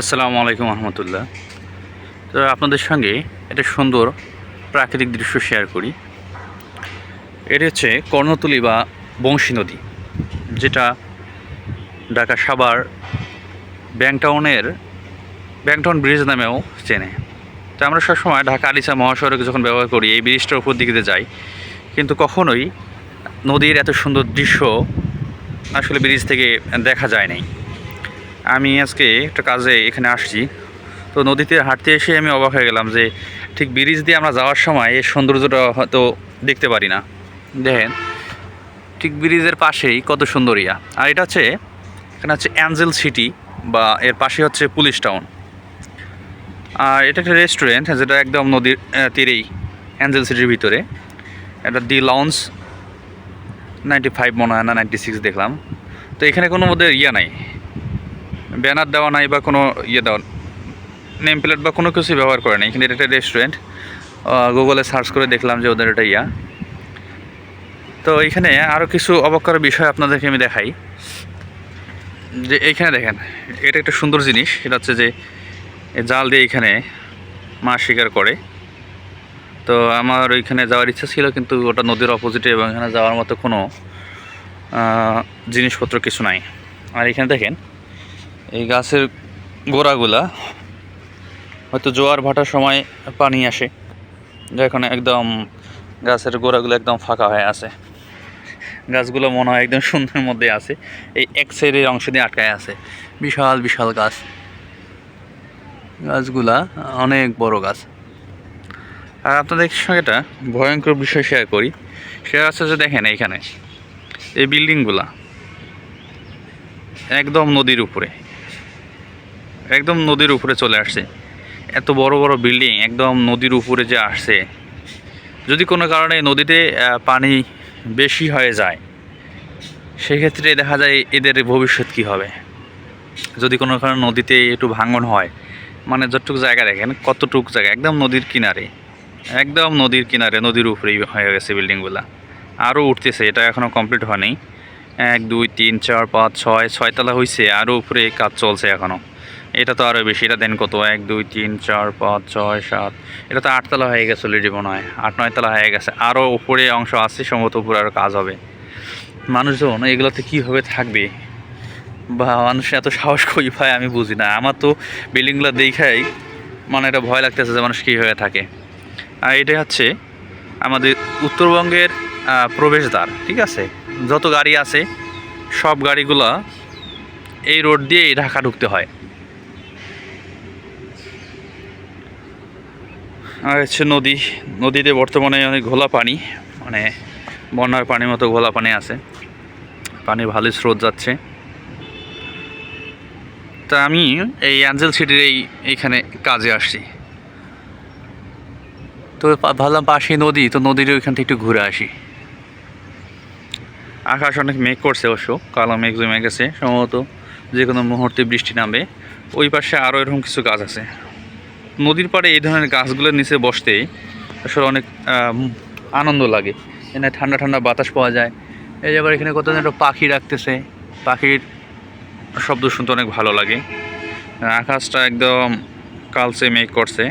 আসসালামু আলাইকুম রহমতুল্লাহ। তো আপনাদের সঙ্গে একটা সুন্দর প্রাকৃতিক দৃশ্য শেয়ার করি। এটি হচ্ছে কর্ণতুলি বা বংশী নদী, যেটা ঢাকা সাভার ব্যাংটাউনের ব্যাংটাউন ব্রিজ নামেও চেনে। তো আমরা সবসময় ঢাকা আলিসা মহাসড়কে যখন ব্যবহার করি, এই ব্রিজটার উপর দিকে যাই, কিন্তু কখনোই নদীর এত সুন্দর দৃশ্য আসলে ব্রিজ থেকে দেখা যায় নাই। আমি আজকে একটা কাজে এখানে আসছি। তো নদীতে হাঁটতে এসে আমি অবাক হয়ে গেলাম যে ঠিক ব্রিজ দিয়ে আমরা যাওয়ার সময় এর সৌন্দর্যটা হয়তো দেখতে পারি না। দেখেন, ঠিক ব্রিজের পাশেই কত সুন্দর ইয়া আর এটা হচ্ছে, এখানে হচ্ছে অ্যাঞ্জেল সিটি বা এর পাশে হচ্ছে পুলিশ টাউন আর এটা একটা রেস্টুরেন্ট যেটা একদম নদীর তীরেই অ্যাঞ্জেল সিটির ভিতরে। এটা দি লঞ্চ নাইনটি ফাইভ মনে হয় না নাইনটি সিক্স দেখলাম। তো এখানে কোনো মধ্যে ইয়া নাই। ব্যানার দেওয়া নাই বা কোনো ইয়ে দেওয়া নেম প্লেট বা কোনো কিছু ব্যবহার করে নাই। এখানে এটা একটা রেস্টুরেন্ট গুগলে সার্চ করে দেখলাম যে ওদের এটা ইয়া। তো এইখানে আরও কিছু অবাক করার বিষয় আপনাদেরকে আমি দেখাই। যে এইখানে দেখেন, এটা একটা সুন্দর জিনিস। সেটা হচ্ছে যে জাল দিয়ে এখানে মাছ শিকার করে। তো আমার ওইখানে যাওয়ার ইচ্ছা ছিল, কিন্তু ওটা নদীর অপোজিটে এবং এখানে যাওয়ার মতো কোনো জিনিসপত্র কিছু নাই। আর এখানে দেখেন এই গাছের গোড়াগুলা হয়তো জোয়ার ভাটার সময় পানি আসে এখন একদম গাছের গোড়াগুলো একদম ফাঁকা হয়ে আছে। গাছগুলো মনে হয় একদম সুন্দর মধ্যে আছে, এই এক সাইডের অংশ দিয়ে আটকায় আছে। বিশাল বিশাল গাছ। গাছগুলা অনেক বড় গাছ। আর আপনাদের সঙ্গে একটা ভয়ঙ্কর বিষয় শেয়ার করি। সেটা হচ্ছে যে দেখেন এইখানে, এই বিল্ডিংগুলা একদম নদীর উপরে। একদম নদীর উপরে চলে আসছে। এত বড় বড় বিল্ডিং একদম নদীর উপরে যে আসছে। যদি কোনো কারণে নদীতে পানি বেশি হয়ে যায়, সেক্ষেত্রে দেখা যায় এদের ভবিষ্যৎ কী হবে? যদি কোনো কারণে নদীতে একটু ভাঙন হয় মানে যতটুকু জায়গা দেখেন, কতটুকু জায়গা, একদম নদীর কিনারে, একদম নদীর কিনারে, নদীর উপরেই হয়ে গেছে বিল্ডিংগুলা। আরও উঠতেছে, এটা এখনও কমপ্লিট হয়নি। এক, দুই, তিন, চার, পাঁচ, ছয়, ছয়তলা হয়েছে আরও উপরে কাজ চলছে এখনও এটা তো আরও বেশি, এটা দেন কত? এক, দুই, তিন, চার, পাঁচ, ছয়, সাত। এটা তো আটতলা হয়ে গেছে অলরেডি মনে হয়, আট নয়তলা হয়ে গেছে। আরও উপরে অংশ আছে, সম্ভবত উপরে আরও কাজ হবে। মানুষজন, এগুলোতে কীভাবে থাকবে? বা মানুষ এত সাহস কই পায় আমি বুঝি না। আমার তো বিল্ডিংগুলো দেখাই মানে এটা ভয় লাগতেছে যে মানুষ কীভাবে থাকে। আর এটা হচ্ছে আমাদের উত্তরবঙ্গের প্রবেশদ্বার, ঠিক আছে? যত গাড়ি আছে, সব গাড়িগুলো এই রোড দিয়েই ঢাকা ঢুকতে হয়। আর হচ্ছে নদী, নদীতে বর্তমানে অনেক ঘোলা পানি মানে বন্যার পানির মতো ঘোলা পানি আছে। পানি ভালোই স্রোত যাচ্ছে। তা আমি এই অ্যাঞ্জেল সিটির এই, এইখানে কাজে আসছি। তো ভাবলাম পাশে নদী, তো নদীর ওইখান থেকে একটু ঘুরে আসি। আকাশ অনেক মেঘ করছে অবশ্য, কালো মেঘ জমে গেছে। সম্ভবত যে কোনো মুহূর্তে বৃষ্টি নামবে। ওই পাশে আরও এরকম কিছু গাছ আছে। নদীর পাড়ে এই ধরনের গাছগুলোর নিচে বসতে আসলে অনেক আনন্দ লাগে। এখানে ঠান্ডা ঠান্ডা বাতাস পাওয়া যায়। এই আবার এখানে কত একটা পাখি রাখতেছে পাখির শব্দ শুনতে অনেক ভালো লাগে। আকাশটা একদম কালচে মেঘ করছে।